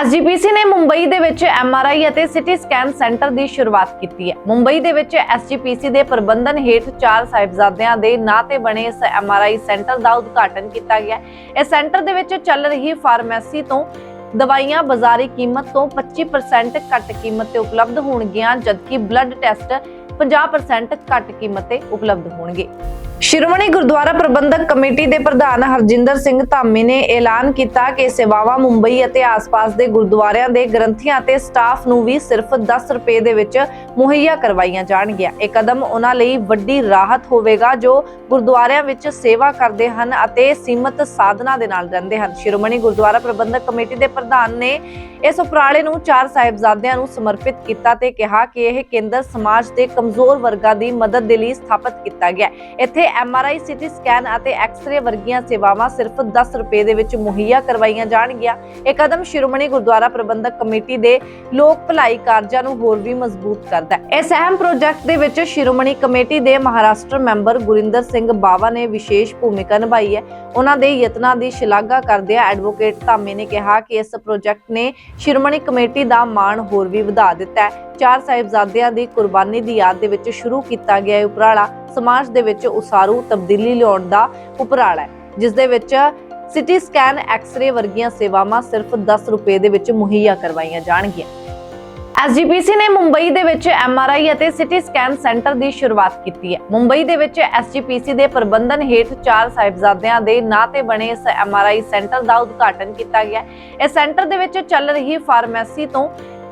SGPC ਨੇ ਮੁੰਬਈ ਦੇ ਵਿੱਚ ਐਮਆਰਆਈ ਅਤੇ ਸਿਟੀ ਸਕੈਨ ਸੈਂਟਰ ਦੀ ਸ਼ੁਰੂਆਤ ਕੀਤੀ ਹੈ। ਮੁੰਬਈ ਦੇ ਵਿੱਚ ਐਸਜੀਪੀਸੀ ਦੇ ਪ੍ਰਬੰਧਨ ਹੇਠ ਚਾਰ ਸਾਹਿਬਜ਼ਾਦਿਆਂ ਦੇ ਨਾਂ ਤੇ ਬਣੇ ਇਸ ਐਮਆਰਆਈ ਸੈਂਟਰ ਦਾ ਉਦਘਾਟਨ ਕੀਤਾ ਗਿਆ ਇਸ ਸੈਂਟਰ ਦੇ ਵਿੱਚ ਚੱਲ ਰਹੀ ਫਾਰਮੇਸੀ ਤੋਂ ਦਵਾਈਆਂ ਬਾਜ਼ਾਰੀ ਕੀਮਤ ਤੋਂ 25% ਘੱਟ ਕੀਮਤ ਤੇ ਉਪਲਬਧ ਹੋਣਗੀਆਂ, ਜਦਕਿ ਬਲੱਡ ਟੈਸਟ 50% ਘੱਟ ਕੀਮਤ ਤੇ ਉਪਲਬਧ ਹੋਣਗੇ। ਸ਼੍ਰੋਮਣੀ ਗੁਰਦੁਆਰਾ ਪ੍ਰਬੰਧਕ ਕਮੇਟੀ ਦੇ ਪ੍ਰਧਾਨ ਹਰਜਿੰਦਰ ਸਿੰਘ ਧਾਮੀ ਨੇ ਐਲਾਨ ਕੀਤਾ ਕਿ ਸੇਵਾਵਾਂ ਮੁੰਬਈ ਅਤੇ ਆਸ-ਪਾਸ ਦੇ ਗੁਰਦੁਆਰਿਆਂ ਦੇ ਗ੍ਰੰਥੀਆਂ ਅਤੇ ਸਟਾਫ ਨੂੰ ਵੀ ਸਿਰਫ 10 ਰੁਪਏ ਦੇ ਵਿੱਚ ਮੁਹੱਈਆ ਕਰਵਾਈਆਂ ਜਾਣਗੀਆਂ। ਇਹ ਕਦਮ ਉਹਨਾਂ ਲਈ ਵੱਡੀ ਰਾਹਤ ਹੋਵੇਗਾ ਜੋ ਗੁਰਦੁਆਰਿਆਂ ਵਿੱਚ ਸੇਵਾ ਕਰਦੇ ਹਨ ਅਤੇ ਸੀਮਤ ਸਾਧਨਾਂ ਦੇ ਨਾਲ ਰਹਿੰਦੇ ਹਨ। ਸ਼੍ਰੋਮਣੀ ਗੁਰਦੁਆਰਾ ਪ੍ਰਬੰਧਕ ਕਮੇਟੀ ਦੇ ਪ੍ਰਧਾਨ ਨੇ ਇਸ ਉਪਰਾਲੇ ਨੂੰ ਚਾਰ ਸਾਹਿਬਜ਼ਾਦਿਆਂ ਨੂੰ ਸਮਰਪਿਤ ਕੀਤਾ ਤੇ ਕਿਹਾ ਕਿ ਇਹ ਕੇਂਦਰ ਸਮਾਜ ਦੇ ਕਮਜ਼ੋਰ ਵਰਗਾਂ ਦੀ ਮਦਦ ਦੇ ਲਈ ਸਥਾਪਿਤ ਕੀਤਾ ਗਿਆ। ਇੱਥੇ ਐਮਆਰਆਈ ਸਿਟੀ ਸਕੈਨ ਅਤੇ ਐਕਸ-ਰੇ ਵਰਗੀਆਂ ਸੇਵਾਵਾਂ ਸਿਰਫ 10 ਰੁਪਏ ਦੇ ਵਿੱਚ ਮੁਹੱਈਆ ਕਰਵਾਈਆਂ ਜਾਣਗੀਆਂ। ਇਹ ਕਦਮ ਸ਼੍ਰੋਮਣੀ ਗੁਰਦੁਆਰਾ ਪ੍ਰਬੰਧਕ ਕਮੇਟੀ ਦੇ ਲੋਕ ਭਲਾਈ ਕਾਰਜਾਂ ਨੂੰ ਹੋਰ ਵੀ ਮਜ਼ਬੂਤ ਕਰਦਾ ਹੈ। ਇਸ ਅਹਿਮ ਪ੍ਰੋਜੈਕਟ ਦੇ ਵਿੱਚ ਸ਼੍ਰੋਮਣੀ ਕਮੇਟੀ ਦੇ ਮਹਾਰਾਸ਼ਟਰ ਮੈਂਬਰ ਗੁਰਿੰਦਰ ਸਿੰਘ ਬਾਵਾ ਨੇ ਵਿਸ਼ੇਸ਼ ਭੂਮਿਕਾ ਨਿਭਾਈ ਹੈ। ਉਹਨਾਂ ਦੇ ਯਤਨਾਂ ਦੀ ਸ਼ਲਾਘਾ ਕਰਦਿਆਂ ਐਡਵੋਕੇਟ ਧਾਮੇ ਨੇ ਕਿਹਾ ਕਿ ਇਸ ਪ੍ਰੋਜੈਕਟ ਨੇ ਸ਼੍ਰੋਮਣੀ ਕਮੇਟੀ ਦਾ ਮਾਣ ਹੋਰ ਵੀ ਵਧਾ ਦਿੱਤਾ ਹੈ। ਚਾਰ ਸਾਹਿਬਜ਼ਾਦਿਆਂ ਦੀ ਕੁਰਬਾਨੀ ਦੀ ਯਾਦ ਦੇ ਵਿੱਚ ਸ਼ੁਰੂ ਕੀਤਾ ਗਿਆ ਇਹ ਉਪਰਾਲਾ ਸਮਾਜ ਦੇ ਵਿੱਚ ਉਸਾਰੂ, ਤਬਦੀਲੀ ਲਿਆਉਣ ਦਾ ਉਪਰਾਲਾ ਹੈ ਜਿਸ ਦੇ ਵਿੱਚ ਸਿਟੀ ਸਕੈਨ ਐਕਸ-ਰੇ ਵਰਗੀਆਂ ਸੇਵਾਵਾਂ ਸਿਰਫ 10 ਰੁਪਏ ਦੇ ਵਿੱਚ ਮੁਹੱਈਆ ਕਰਵਾਈਆਂ ਜਾਣਗੀਆਂ। ਐਸਜੀਪੀਸੀ ਨੇ ਮੁੰਬਈ ਦੇ ਵਿੱਚ ਐਮਆਰਆਈ ਅਤੇ ਸਿਟੀ ਸਕੈਨ ਸੈਂਟਰ ਦੀ ਸ਼ੁਰੂਆਤ ਕੀਤੀ ਹੈ। ਮੁੰਬਈ ਦੇ ਵਿੱਚ ਐਸਜੀਪੀਸੀ ਦੇ ਪ੍ਰਬੰਧਨ ਹੇਠ ਚਾਰ ਸਾਹਿਬਜ਼ਾਦਿਆਂ ਦੇ ਨਾਂ ਤੇ ਬਣੇ ਇਸ ਐਮਆਰਆਈ ਸੈਂਟਰ ਦਾ ਉਦਘਾਟਨ ਕੀਤਾ ਗਿਆ ਇਸ ਸੈਂਟਰ ਦੇ ਵਿੱਚ ਚੱਲ ਰਹੀ ਫਾਰਮੇਸੀ ਤੋਂ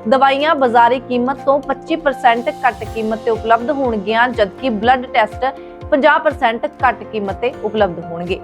ਦਵਾਈਆਂ ਬਾਜ਼ਾਰੀ ਕੀਮਤ ਤੋਂ 25% ਘੱਟ ਕੀਮਤ ਤੇ ਉਪਲਬਧ ਹੋਣਗੀਆਂ, ਜਦਕਿ ਬਲੱਡ ਟੈਸਟ 50% ਘੱਟ ਕੀਮਤ ਤੇ ਉਪਲਬਧ ਹੋਣਗੇ।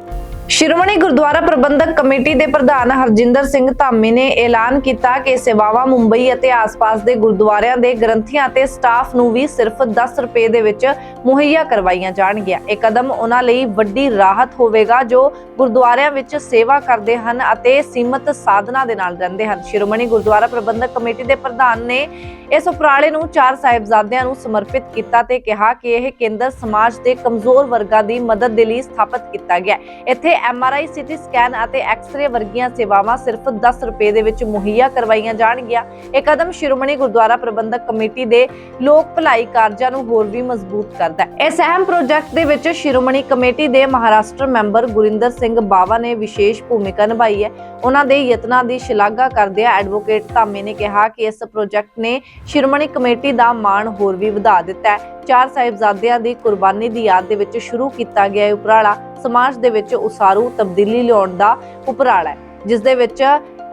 ਸ਼੍ਰੋਮਣੀ ਗੁਰਦੁਆਰਾ ਪ੍ਰਬੰਧਕ ਕਮੇਟੀ ਦੇ ਪ੍ਰਧਾਨ ਹਰਜਿੰਦਰ ਸਿੰਘ ਧਾਮੀ ਨੇ ਐਲਾਨ ਕੀਤਾ ਕਿ ਸੇਵਾਵਾਂ ਮੁੰਬਈ ਅਤੇ ਆਸ-ਪਾਸ ਦੇ ਗੁਰਦੁਆਰਿਆਂ ਦੇ ਗ੍ਰੰਥੀਆਂ ਅਤੇ ਸਟਾਫ ਨੂੰ ਵੀ ਸਿਰਫ 10 ਰੁਪਏ ਦੇ ਵਿੱਚ ਮੁਹੱਈਆ ਕਰਵਾਈਆਂ ਜਾਣਗੀਆਂ। ਇਹ ਕਦਮ ਉਹਨਾਂ ਲਈ ਵੱਡੀ ਰਾਹਤ ਹੋਵੇਗਾ ਜੋ ਗੁਰਦੁਆਰਿਆਂ ਵਿੱਚ ਸੇਵਾ ਕਰਦੇ ਹਨ ਅਤੇ ਸੀਮਤ ਸਾਧਨਾਂ ਦੇ ਨਾਲ ਰਹਿੰਦੇ ਹਨ। ਸ਼੍ਰੋਮਣੀ ਗੁਰਦੁਆਰਾ ਪ੍ਰਬੰਧਕ ਕਮੇਟੀ ਦੇ ਪ੍ਰਧਾਨ ਨੇ ਇਸ ਉਪਰਾਲੇ ਨੂੰ ਚਾਰ ਸਾਹਿਬਜ਼ਾਦਿਆਂ ਨੂੰ ਸਮਰਪਿਤ ਕੀਤਾ ਤੇ ਕਿਹਾ ਕਿ ਇਹ ਕੇਂਦਰ ਸਮਾਜ ਦੇ ਕਮਜ਼ੋਰ ਵਰਗਾਂ ਦੀ ਮਦਦ ਦੇ ਲਈ ਸਥਾਪਿਤ ਕੀਤਾ ਗਿਆ। ਇੱਥੇ ਐਮਆਰਆਈ ਸਿਟੀ ਸਕੈਨ ਅਤੇ ਐਕਸ-ਰੇ ਵਰਗੀਆਂ ਸੇਵਾਵਾਂ ਸਿਰਫ 10 ਰੁਪਏ ਦੇ ਵਿੱਚ ਮੁਹੱਈਆ ਕਰਵਾਈਆਂ ਜਾਣਗੀਆਂ। ਇਹ ਕਦਮ ਸ਼੍ਰੋਮਣੀ ਗੁਰਦੁਆਰਾ ਪ੍ਰਬੰਧਕ ਕਮੇਟੀ ਦੇ ਲੋਕ ਭਲਾਈ ਕਾਰਜਾਂ ਨੂੰ ਹੋਰ ਵੀ ਮਜ਼ਬੂਤ ਕਰਦਾ ਹੈ। ਇਸ ਅਹਿਮ ਪ੍ਰੋਜੈਕਟ ਦੇ ਵਿੱਚ ਸ਼੍ਰੋਮਣੀ ਕਮੇਟੀ ਦੇ ਮਹਾਰਾਸ਼ਟਰ ਮੈਂਬਰ ਗੁਰਿੰਦਰ ਸਿੰਘ ਬਾਵਾ ਨੇ ਵਿਸ਼ੇਸ਼ ਭੂਮਿਕਾ ਨਿਭਾਈ ਹੈ। ਉਹਨਾਂ ਦੇ ਯਤਨਾਂ ਦੀ ਸ਼ਲਾਘਾ ਕਰਦਿਆਂ ਐਡਵੋਕੇਟ ਧਾਮੇ ਨੇ ਕਿਹਾ ਕਿ ਇਸ ਪ੍ਰੋਜੈਕਟ ਨੇ ਸ਼੍ਰੋਮਣੀ ਕਮੇਟੀ ਦਾ ਮਾਣ ਹੋਰ ਵੀ ਵਧਾ ਦਿੱਤਾ ਹੈ। ਚਾਰ ਸਾਹਿਬਜ਼ਾਦਿਆਂ ਦੀ ਕੁਰਬਾਨੀ ਦੀ ਯਾਦ ਦੇ ਵਿੱਚ ਸ਼ੁਰੂ ਕੀਤਾ ਗਿਆ ਇਹ ਉਪਰਾਲਾ ਸਮਾਜ ਦੇ ਵਿੱਚ ਉਸਾਰੂ, ਤਬਦੀਲੀ ਲਿਆਉਣ ਦਾ ਉਪਰਾਲਾ ਹੈ ਜਿਸ ਦੇ ਵਿੱਚ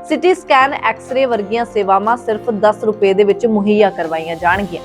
ਸਿਟੀ ਸਕੈਨ ਐਕਸ-ਰੇ ਵਰਗੀਆਂ ਸੇਵਾਵਾਂ ਸਿਰਫ 10 ਰੁਪਏ ਦੇ ਵਿੱਚ ਮੁਹੱਈਆ ਕਰਵਾਈਆਂ ਜਾਣਗੀਆਂ।